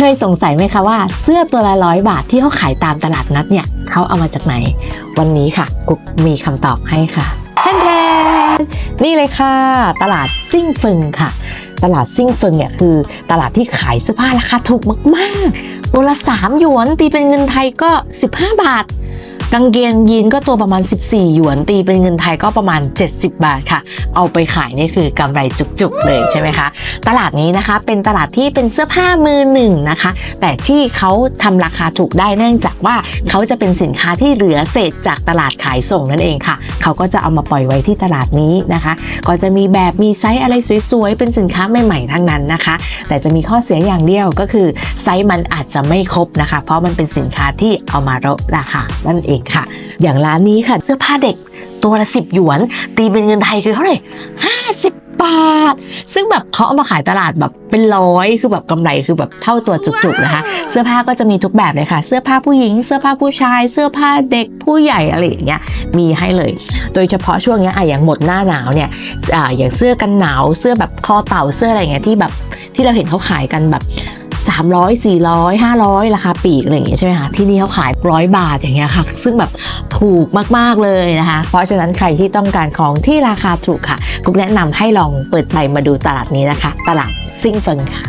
เคยสงสัยไหมคะว่าเสื้อตัวละร้อยบาทที่เขาขายตามตลาดนัดเนี่ยเขาเอามาจากไหน วันนี้ค่ะ กุ๊กมีคำตอบให้ค่ะแทนแทนนี่เลยค่ะ ตลาดซิ่งเฟิงค่ะ ตลาดซิ่งเฟิงเนี่ยคือตลาดที่ขายเสื้อผ้าราคาถูกมากๆตัวละ3หยวนตีเป็นเงินไทยก็ 15 บาท กางเกงยีนก็ตัวประมาณ 14 หยวนตีเป็นเงินไทยก็ประมาณ 70 บาทค่ะ เอาไปขายนี่คือกำไรจุกๆเลยใช่ไหมคะ ตลาดนี้นะคะเป็นตลาดที่เป็นเสื้อผ้ามือหนึ่งนะคะ แต่ที่เขาทำราคาถูกได้เนื่องจากว่าเขาจะเป็นสินค้าที่เหลือเศษจากตลาดขายส่งนั่นเองค่ะ เขาก็จะเอามาปล่อยไว้ที่ตลาดนี้นะคะ ก็จะมีแบบมีไซส์อะไรสวยๆ เป็นสินค้าใหม่ๆทั้งนั้นนะคะ แต่จะมีข้อเสียอย่างเดียวก็คือไซส์มันอาจจะไม่ครบนะคะ เพราะมันเป็นสินค้าที่เอามาลดราคานั่นเองค่ะ อย่างร้านนี้ค่ะ เสื้อผ้าเด็กตัวละ10หยวน ตีเป็นเงินไทยคือเท่าไหร่50บาท ซึ่งแบบเขาเอามาขายตลาดแบบเป็นร้อยคือแบบกำไรคือแบบเท่าตัวจุกๆนะคะ เสื้อผ้าก็จะมีทุกแบบเลยค่ะ เสื้อผ้าผู้หญิง เสื้อผ้าผู้ชาย เสื้อผ้าเด็กผู้ใหญ่อะไรอย่างเงี้ยมีให้เลย โดยเฉพาะช่วงเนี้ยอะอย่างหมดหน้าหนาวเนี่ยอ่าอย่างเสื้อกันหนาว เสื้อแบบคอเต่าเสื้ออะไรอย่างเงี้ยที่แบบที่เราเห็นเขาขายกันแบบ 300 400 500 ราคาปีกอะไรอย่างเงี้ยใช่ไหมคะที่นี่เขาขายร้อยบาทอย่างเงี้ยค่ะ ซึ่งแบบถูกมากๆเลยนะคะ เพราะฉะนั้นใครที่ต้องการของที่ราคาถูกค่ะกุ๊กแนะนำให้ลองเปิดใจมาดูตลาดนี้นะคะ ตลาดซิ่งเฟิงค่ะ